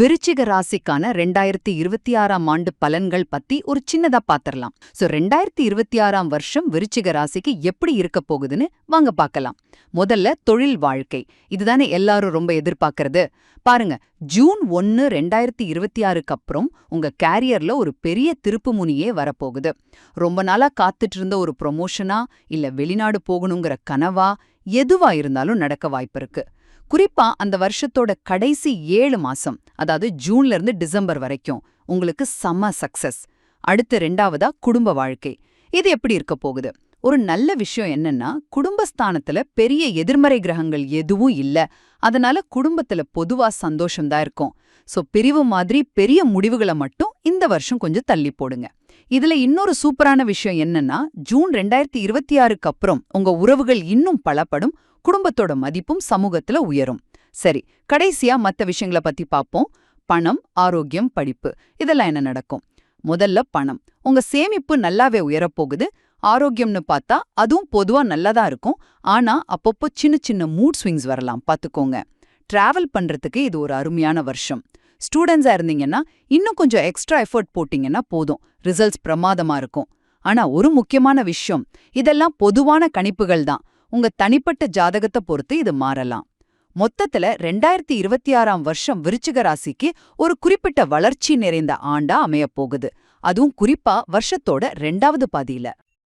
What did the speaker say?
விருச்சிக ராசிக்கான ரெண்டாயிரத்தி இருபத்தி ஆறாம் ஆண்டு பலன்கள் பத்தி ஒரு சின்னதா பாத்திரலாம். சோ ரெண்டாயிரத்தி இருபத்தி ஆறாம் வருஷம் விருச்சிக ராசிக்கு எப்படி இருக்க போகுதுன்னு வாங்க பார்க்கலாம் முதல்ல தொழில் வாழ்க்கை. இதுதானே எல்லாரும் ரொம்ப எதிர்பார்க்கறது. பாருங்க ஜூன் ஒன்னு ரெண்டாயிரத்தி இருபத்தி ஆறுக்கு அப்புறம் உங்க கேரியர்ல ஒரு பெரிய திருப்பு முனியே வரப்போகுது. ரொம்ப நாளா காத்துட்டு இருந்த ஒரு ப்ரொமோஷனா இல்ல வெளிநாடு போகணுங்கிற கனவா எதுவா இருந்தாலும் நடக்க வாய்ப்பிருக்கு குறிப்பா அந்த வருஷத்தோட கடைசி ஏழு மாசம் அதாவது ஜூன்ல இருந்து டிசம்பர் வரைக்கும் உங்களுக்கு செம்ம சக்சஸ். அடுத்து ரெண்டாவதா குடும்ப வாழ்க்கை. இது எப்படி இருக்க போகுது? ஒரு நல்ல விஷயம் என்னன்னா குடும்பஸ்தானத்துல பெரிய எதிர்மறை கிரகங்கள் எதுவும் இல்ல. அதனால குடும்பத்துல பொதுவா சந்தோஷம்தான் இருக்கும். சோ பிரிவு மாதிரி பெரிய முடிவுகளை மட்டும் இந்த வருஷம் கொஞ்சம் தள்ளி போடுங்க. இதுல இன்னொரு சூப்பரான விஷயம் என்னன்னா ஜூன் ரெண்டாயிரத்தி இருபத்தி ஆறுக்கு அப்புறம் உங்க உறவுகள் இன்னும் பலப்படும் குடும்பத்தோட மதிப்பும் சமூகத்துல உயரும். சரி கடைசியா மத்த விஷயங்கள பத்தி பாப்போம். பணம் ஆரோக்கியம் படிப்பு இதெல்லாம் என்ன நடக்கும்? முதல்ல பணம். உங்க சேமிப்பு நல்லாவே உயரப்போகுது. ஆரோக்கியம்னு பார்த்தா அதுவும் பொதுவா நல்லதா இருக்கும். ஆனா அப்பப்போ சின்ன சின்ன மூட் ஸ்விங்ஸ் வரலாம். பாத்துக்கோங்க. டிராவல் பண்றதுக்கு இது ஒரு அருமையான வருஷம். ஸ்டூடெண்ட்ஸாக இருந்தீங்கன்னா இன்னும் கொஞ்சம் எக்ஸ்ட்ரா எஃபர்ட் போட்டீங்கன்னா போதும். ரிசல்ட்ஸ் பிரமாதமா இருக்கும். ஆனா ஒரு முக்கியமான விஷயம் இதெல்லாம் பொதுவான கணிப்புகள் தான். உங்க தனிப்பட்ட ஜாதகத்தை பொறுத்து இது மாறலாம். மொத்தத்துல ரெண்டாயிரத்தி இருபத்தி ஆறாம் வருஷம் விருச்சிக ராசிக்கு ஒரு குறிப்பிட்ட வளர்ச்சி நிறைந்த ஆண்டா அமையப் போகுது அதுவும் குறிப்பா வருஷத்தோட ரெண்டாவது பாதியில.